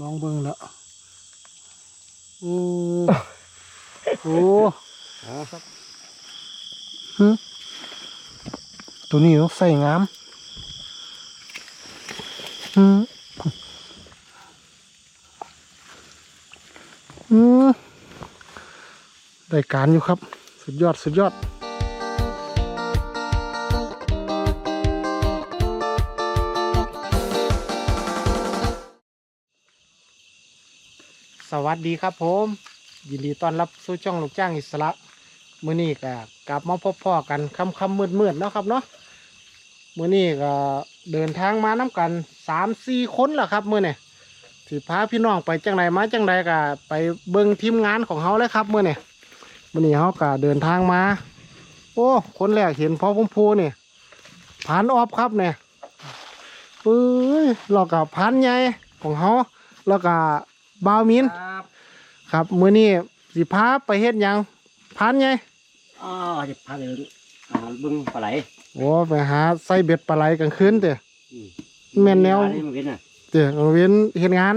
ลองเบิ่งละโอ้โหอ๋อครับตัวนี้ต้องใส่งามอืมอืมได้การอยู่ครับ สุดยอด สุดยอด สวัสดีครับผม ยินดีต้อนรับสู่ช่องลูกจ้างอิสระมื้อนี้ก็กลับมาพบพ่อกันค่ำค่ำมืดมืดๆเนาะครับเนาะมื้อนี้ก็เดินทางมาน้กันสามสี่คนแหละครับมื้อนี้สิพาพี่น้องไปจังใดมาจังใดก็ไปเบิ่งทีมงานของเขาเลยครับมื้อนี้มื้อนี้เขาก็เดินทางมา โอ้คนแรกเห็นพ่อพุ่มพูนี่ผ่านออฟครับเนี่ยเอ้ยแล้วก็พันใหญ่ของเขาแล้วก็ บาวมินครับครับมื้อนี้สิพาไปเฮ็ดหยังพันไงอ๋อจะพาไปอ่าเบึงปลาไหลโอ้ไปหาใส่เบ็ดปลาไหลกลางคืนเด้ออืมแม่นแนวอัมันเป็นอะเด้อกลางเว้นเฮ็ดงาน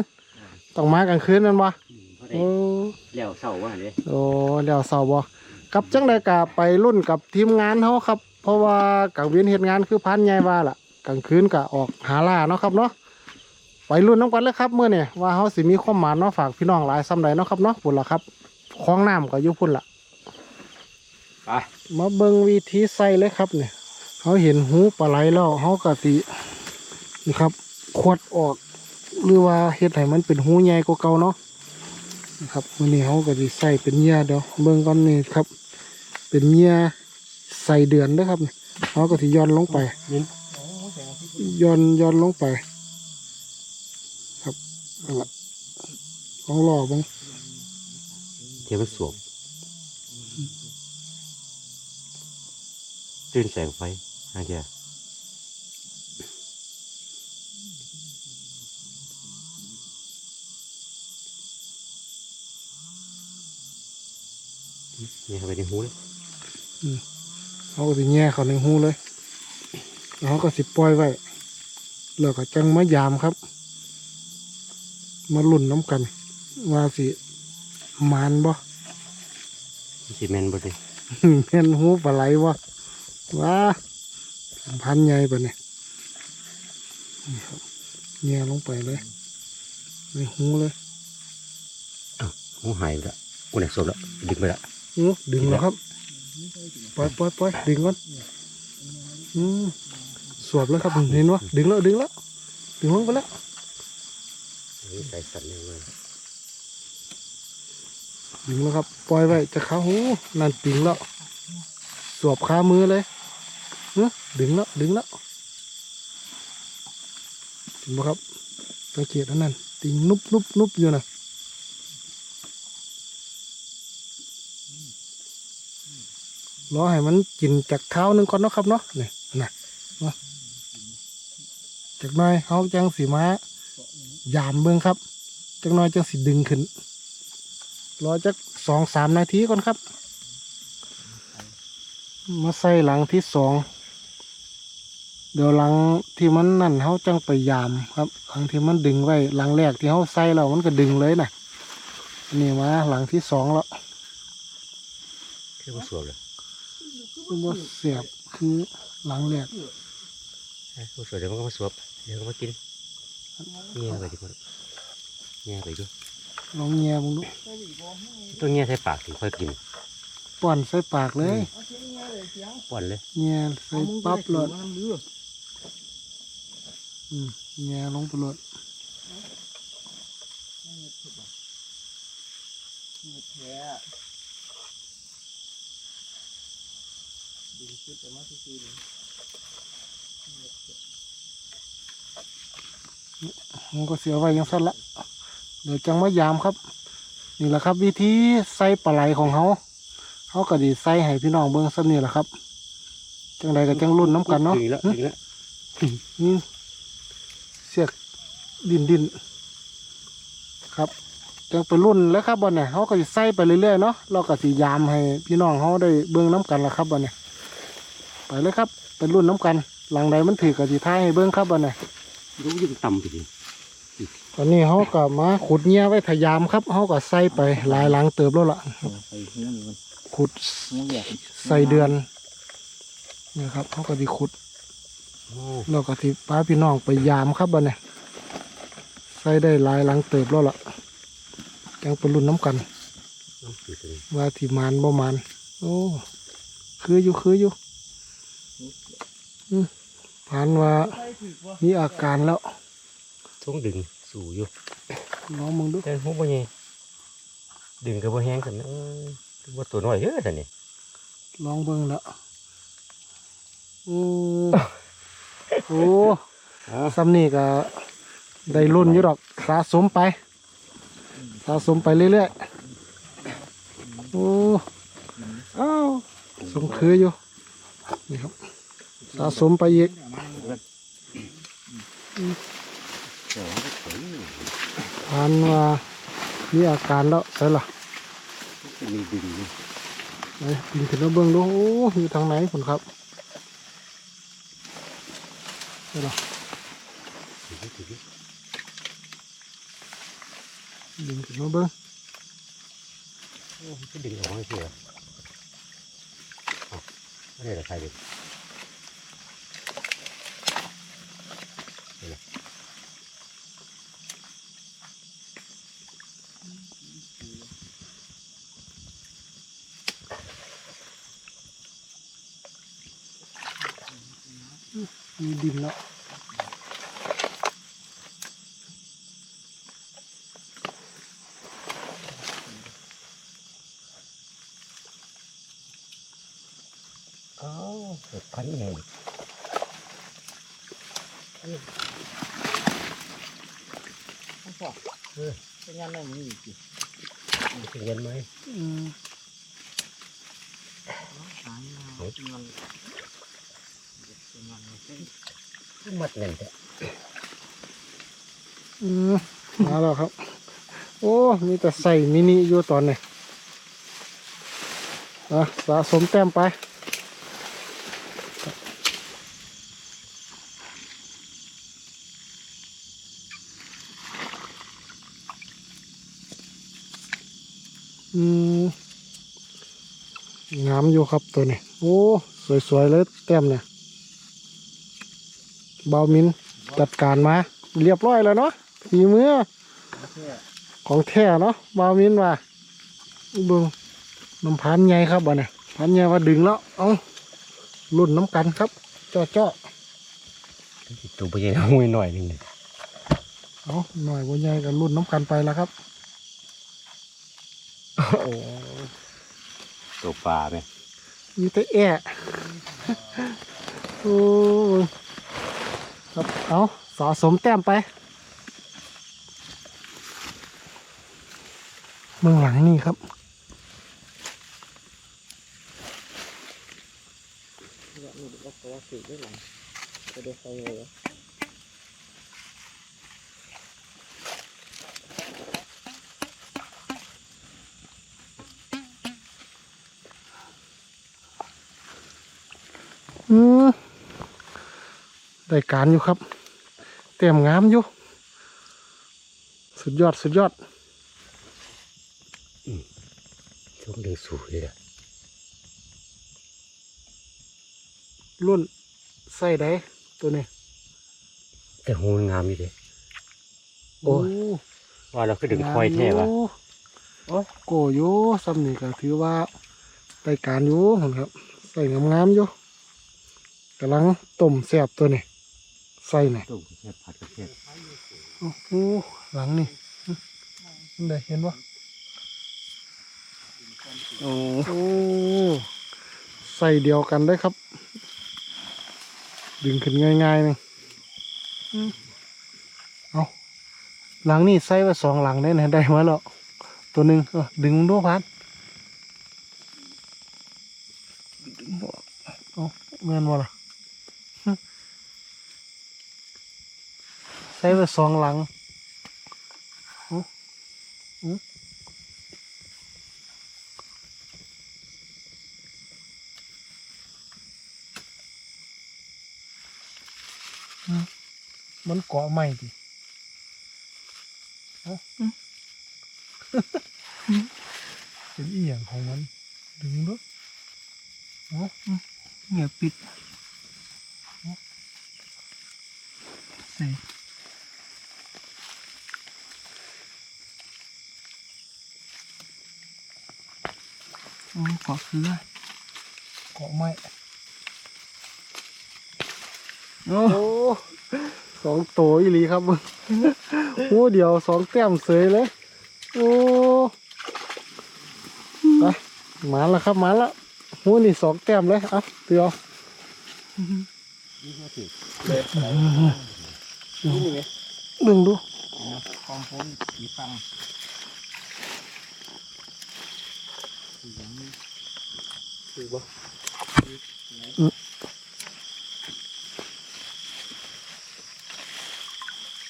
ต้องมากลางคืนแม่นบ่อืมเพราะได้โอ้แล้วเศร้าว่าเด้โอ้เดี๋ยวเสาร์บ่กับจังไดก็ไปรุ่นกับทีมงานเฮาครับ เพราะว่ากลางเว้นเฮ็ดงานคือพันใหญ่ว่าล่ะกลางคืนก็ออกหาล่าเนาะครับเนาะ ไปรุ่นน้ำกันเลยครับมื้อนี้ว่าเฮาสิมีความหมายเนาะฝากพี่น้องหลายซำใดเนาะครับเนาะพุ่นล่ะครับคลองน้ำก็อยู่พุ่นล่ะไปมาเบิ่งวิธีใส่เลยครับเนี่ยเขาเห็นหูปลาไหลแล้วเขากะสินี่ครับขวดออก หรือว่าเฮ็ดให้มันเป็นหูใหญ่กว่าเก่าเนาะนะครับวันนี้เขาก็สิใส่เป็นเหยื่อเดี๋ยวเบิ่งก่อนนี่ครับ เป็นเหยื่อใส่เดือนเด้อครับเขาก็สิย้อนลงไปนี่ย้อนย้อนลงไป ครับนั่นลองรอบ้างเทียมนสวมตื่นแสงไฟฮะเจ้านี่เข้าไปในหูเลยเขาก็สิแง่เขาในหูเลยแล้วเขาก็สิปล่อยไว้แล้วก็จังมายามครับ มาลุ่นน้ำกัน ว่าสิมานบ่สีแมนบ่ดิเห็นหูปลาไหลบ่ว่าพันใหญ่ปะเนี่ยนี่ครับแง่ลงไปเลยในหูเลยหูหายไปแล้วกูเนี่ยสวมแล้วดึงไปแล้วอู้ดึงแล้วครับปล่อยปล่อยปล่อยดึงก่อนอืมสวบแล้วครับเห็นวะดึงแล้วดึงแล้วดึงลงไปแล้ว นี่ใส่สันเลยมันดึงแล้วครับ ปล่อยไว้จะขาหูนั่นปิงแล้วสวบคามือเลยเนอะดึงแล้วดึงแล้วเห็นไหมครับสังเกตอันนั้นติงนุบนุบนุบอยู่นะรอให้มันกินจากเท้าหนึงก่อนเนาะครับเนาะนี่นะจากหน้อยเขาจังสีม้า ยามเบิ่งครับจากหน้อยจังสีดึงขึ้นรอจักสองสามนาทีก่อนครับ มาใส่หลังที่สองเดี๋ยวหลังที่มันนั่นเขาจังไปยามครับ หลังที่มันดึงไว้หลังแรกที่เขาใส่แล้วมันก็ดึงเลยนะอันนี่มาหลังที่สองแล้วคือว่าสวมเลยคือว่าเสียบคือหลังแรกผู้สวยเดี๋ยวมันก็มาสวบเดี๋ยวก็มากิน เงี้ยไปดีกว่าเงี้ยไปด้วยลองแง่มึงดูต้องเงี้ยใส่ปากถึงค่อยกินป้อนใส่ปากเลยป้อนเลยแง่ใส่ปั๊บเลยอืมแง่ลงไปเลยมั นก็เสียไว้อยังสั้นละเดี๋ยวจังมายามครับ นี่แหละครับ วิธีใส่ปลาไหลของเขาเขาก็ดีใส่ให้พี่น้องเบิ้งซ้ำนี่แหละครับ จังใดก็จังรุ่นน้ำกันเนาะถึงแล้วหึถึงแล้วนี่เสียกดินดินครับจังไปรุ่นแล้วครับบอลเนี่ยเขาก็จะใส่ไปเรื่อยๆเนาะเราก็สิยามให้พี่น้องเขาได้เบิ้งน้ำกันละครับบอลเนี่ยไปเลยครับไปรุ่นน้ำกัน หลังใดมันถือกับสีท้ายให้เบิ้งครับบอลเนี่ย รู้ยิ่งต่ำไปดิตอนนี้เขาก็มาขุดเงี้ยไว้พยายามครับเขาก็ใส่ไปหลายหลังเติบแล้วล่ะไปเงี้ยมันขุดมันอยากใส่เดือนนี่ครับเขาก็ดีขุดโอ้แล้วก็ที่ป้าพี่น้องไปยามครับบันเนี่ยใส่ได้หลายหลังเติบแล้วล่ะยังเป็นรุ่นน้ำกันน้ำอยู่ตรงนี้ว่าที่มานบ่มานโอ้คืออยู่คืออยู่อืม ผ่านว่ามีอาการแล้วช่วงดึงสู่อยู่ลองมึงดูแต่หูบ่ใหญ่ดึงก็บ่แห้งกันนะเอ้ยถือว่าตัวน้อยเด้อท่านนี่ลองเบิ่งแล้วโอ้โอ้ซ้ำนี่ก็ได้รุ่นอยู่ดอกสะสมไปสะสมไปเรื่อยๆโอ้อ้าวสมคืออยู่นี่ครับ สะสมไปอีกเดี๋ยวมันก็ถึงผ่านว่ามีอาการแล้วใช่ล่ะมีดึงอยู่ไปปีนขึ้นมาเบิ่งดูโอ้อยู่ทางไหนคุณครับใช่ล่ะถึงถึงดึงขึ้นมาเบิ่งโอ้มันก็ดึงออกมาเฉยอ๋อไม่ได้ละใครเมีดินแล้วอ้าวเกิดพันเองเป็นงานอะไรมึงอีกสิมันเป็นเงินไหมอืมหายงาน เป็นงานเป็นงานมัดเงินแต่อืมมาแล้วครับ โอ้ มีแต่ใส่มินิอยู่ตอนนี้อะสะสมแต้มไปอืมงามอยู่ครับตัวนี้ โอ้ สวยๆเลยแต้มเนี่ย เบามินจัดการมา เรียบร้อยแล้วเนาะฝีมือของแท้เนาะเบามินว่าเบึงน้ำพันใหญ่ครับบ่เนี่ยพันใหญ่ว่าดึงแล้วเอารุ่นน้ำกันครับเจาะเจาะตัวไปใหญ่ห้วยหน่อยหนึงเลยเอาหน่อยบ่ใหญ่กับรุ่นน้ำกันไปแล้วครับโอ้ตัวปลาไหมมีแต่แอะโอ้ย ครับเอาสะสมแต้มไป เมืองหลังนี่ครับนี่ยนี่ก็ตัวสีด้วยหลังจะได้ใส่เลยอืม ได้การอยู่ครับ เต็มงามอยู่ สุดยอดสุดยอดช่วงดึงสู่เลยอะรุ่นใส่ได้ตัวนี้แต่หูมันงามอยู่เลยโอ้ยโว่าเราก็ดึงคอยแท้วะงามอยู่โอ้ยโกอยู่ซ้ำนี่ก็ถือว่าได้การอยู่ครับใส่งามๆอยู่กำลังต้มแซ่บตัวนี้ ใส่นี่ต้มแค่ผัดกระเทียมโอ้โหหลังนี่ได้เห็นวะโอ้โอ้ใส่เดียวกันได้ครับ ดึงขึ้นง่ายๆนึงอืมเอาหลังนี่ใส่ไว้สองหลังได้นะได้มาแล้วตัวหนึ่งเออดึงดูพัดดึงบ่เอาเงินบ่ล่ะ ใส่ไว้สองหลังเอาอืมมันเกาะไม่ดิเป็นอีหยังของมัน ดึงด้วยเนาะเงียบปิดใส่ ขอคือเกาะไม้โอ้โอ้สองตัวอีหลีครับมึงโอ้เดียวสองแต้มเสยเลย โอ้ไปมาแล้วครับมาแล้วโอ้นี่สองแต้มเลยเอะเตียวนี่ก็ถือนี่ไงดึงดูของผมสีฟัง ถือบ่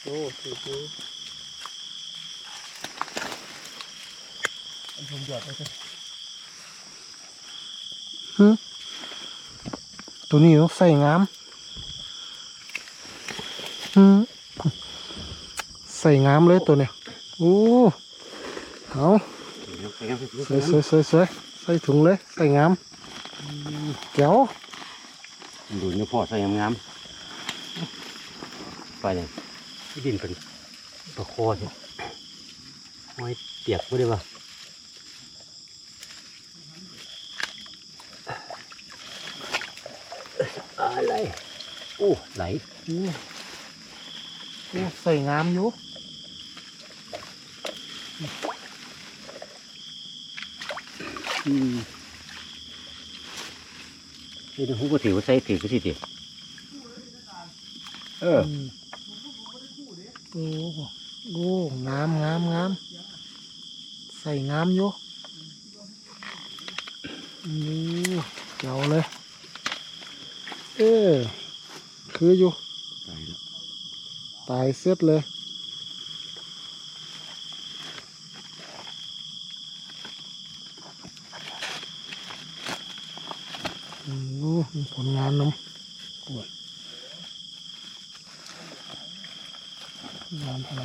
โอ้ถือคือผมหยอดไปเลยตัวนี้ต้องใส่งามหืมใส่งามเลยตัวเนี้ยโอ้เอาไปกันไปใส่ใส่ใส่ใส่ใส่ถุงเลย ใส่งาม แก้วดูเนื้อพ่อใส่งามๆไปเลยดินเป็นประโคตรห้อยเปียกไม่ได้ปะอะไรโอ้ไหลโอ้โอ้ใส่งามอยู่อืม นี่ดูหูก็ถือว่าใส่ถือก็สิถือเออโอ้โอ้งามงามงามใส่งามอยู่นี่เจ๋วเลย เออคืออยู่ไปแล้วตายเสร็จเลยโอ้มี ผลงานน้ำโอ้ยงานอะไร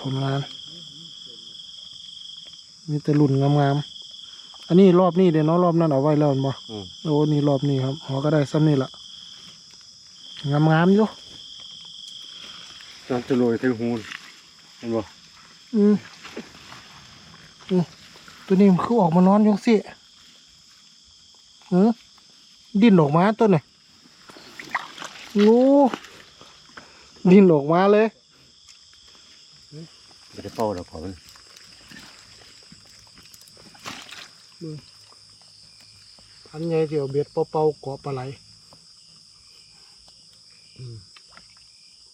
ผลงาน มีแต่รุ่นงามๆ อันนี้รอบนี้เดี๋ยวเนาะรอบนั้นเอาไว้แล้วแม่นบ่อืมโอ้นี่รอบนี้ครับหัวก็ได้ซ้ำนี่ละงามงามๆอยู่ตอนจะโรยถึงหูเห็นบ่ อืมอืมตัวนี้มันคือออกมานอนอยังสิหือดิ้นออกมาตัวนี่งูดิ้นออกมาเลยไม่ได้เป้าแล้วพอมันพันใหญ่เดี่ยวเบ็ดเป่าๆเกาะปลาไหล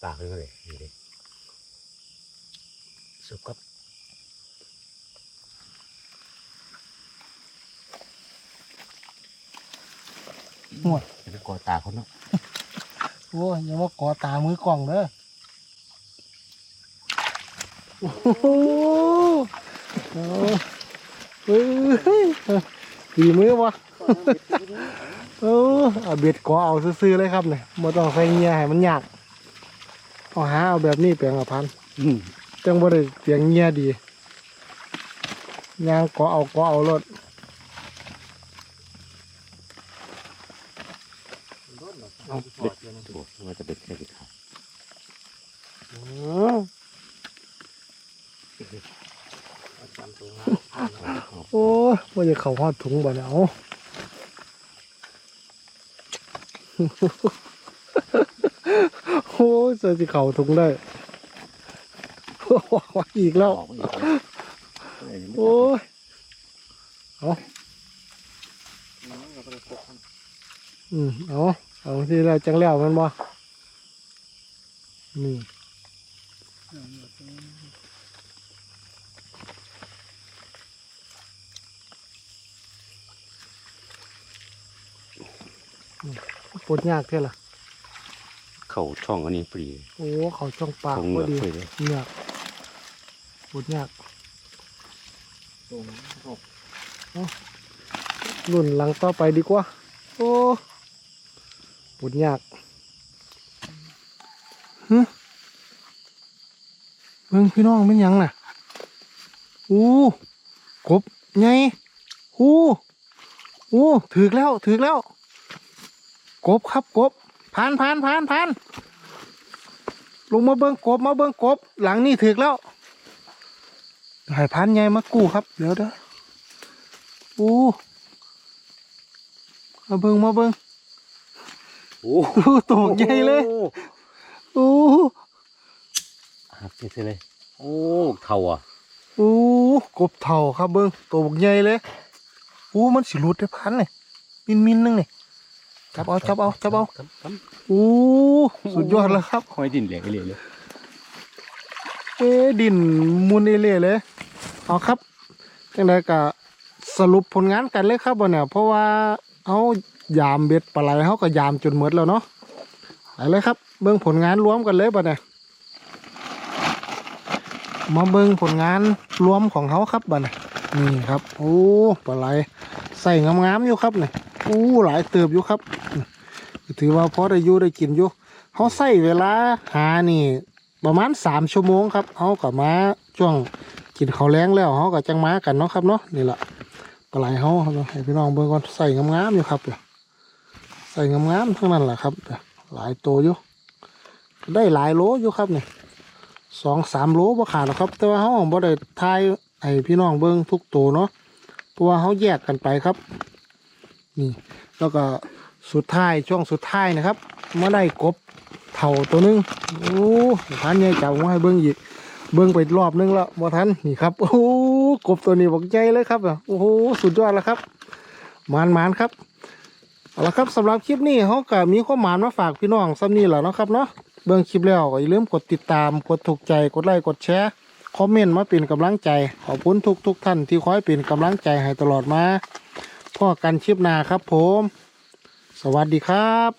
ปากเลยเลยนี่เลย สุกครับหัวจะไปกอดตาเขาเนาะโอ้ยอยังว่าเกาะตามือกล่องเด้อโอ้โหเอาเฮ้ยดีมือวะเออเอาเบ็ดก็เอาซื้อๆเลยครับเนี่ยไม่ต้องใส่เงียให้มันยากเอาหาเอาแบบนี้เปลียงละพันอืม จังบ่ได้เปลียงเงียดียางก็เอาก็เอารถเอาเบ็ดโอ้ว่าจะเบ็ดแค่กี่ขาอือโอ้ว่าจะเข้าฮอดถุงบ่เนี่ยเอาโอ้จะสิเข้าถุงได้ อีกแล้ว ออกอีกแล้วโอ้ยอืมเอาเอาที่เราจังแล้วแมันบ่นี่ปวดยากเท่าล่ะ เข่าช่องอันนี้ปรีโอ้เขาช่องปากคงพเหอลือกดีไปเลยยาก ปวดยากตรงหกรุ่นหลังต่อไปดีกว่า โอ้ขุดยากฮึเบิ่งพี่น้องเป็นหยังน่ะอู้กบไงอู้อู้ถึกแล้วถึกแล้ว กบครับกบผ่านผ่านผ่านผ่านลงมาเบิ่งกบมาเบิ่งกบ หลังนี่ถึกแล้ว ให้ผ่านใหญ่มากู้ครับเดี๋ยวเด้ออู้มาเบิ่งมาเบิ่งโอ้อู้ตัวใหญ่เลยอู้หักเฉยๆเลย โอ้เท่าอะอู้กบเท่าครับเบิ่งตัวบักใหญ่เลยอู้มันสิหลุดได้พันเลยมินมินๆนึงนี่จับเอาจับเอาจับเอาครับครับอู้สุดยอดแล้วครับคอยดินเหลวเลย เอ๊ดินมุนเอเล่เลย เอาครับจังไดก็สรุปผลงานกันเลยครับบ่เนี่ยเพราะว่าเอายามเบ็ดปลาไหลเขาก็ยามจนหมดแล้วเนาะไปเลยครับ เบิ่งผลงานรวมกันเลยบ่เนี่ยมาเบิ่งผลงานรวมของเขาครับบ่เนี่ยนี่ครับโอ้ปลาไหลใส่งามๆอยู่ครับเนี่ยโอ้หลายเติบอยู่ครับ ถือว่าพอได้อยู่ได้กินอยู่เขาใส่เวลาหานี่ ประมาณสามชั่วโมงครับเขากับมาช่วงกินข้าวแรงแล้วเขากับจังมากันเนาะครับเนาะนี่แหละปลาไหลเขาครับให้พี่น้องเบิ่งก่อนใส่งามๆอยู่ครับใส่งามๆทั้งนั้นแหละครับ หลายตัวอยู่ได้หลายโลอยู่ครับนี่สองสามโลบ่ขาดหรอกครับ แต่ว่าเขาบ่ได้ทายให้พี่น้องเบิ่งทุกตัวเนาะเพราะว่าเขาแยกกันไปครับ นี่แล้วก็ สุดท้ายช่วงสุดท้ายนะครับมาได้กบเท่าตัวนึงโอ้พันใหญ่จับมาให้เบิ้งอีกเบิ้งไปรอบนึงแล้วบ่ทันนี่ครับโอ้กบตัวนี้บอกใจเลยครับโอ้โหสุดยอดแล้วครับหมานหมานครับเอาละครับสำหรับคลิปนี้เขาก็มีข้อหมานมาฝากพี่น้องซ้ำนี่แหละเนาะครับเนาะเบิ้งคลิปแล้วก็อย่าลืมกดติดตามกดถูกใจกดไลค์กดแชร์คอมเมนต์มาเป็นกำลังใจ ขอบคุณทุกทุกท่านที่คอยเป็นกำลังใจให้ตลอดมาพ่อกันคลิปหน้าครับผม สวัสดีครับ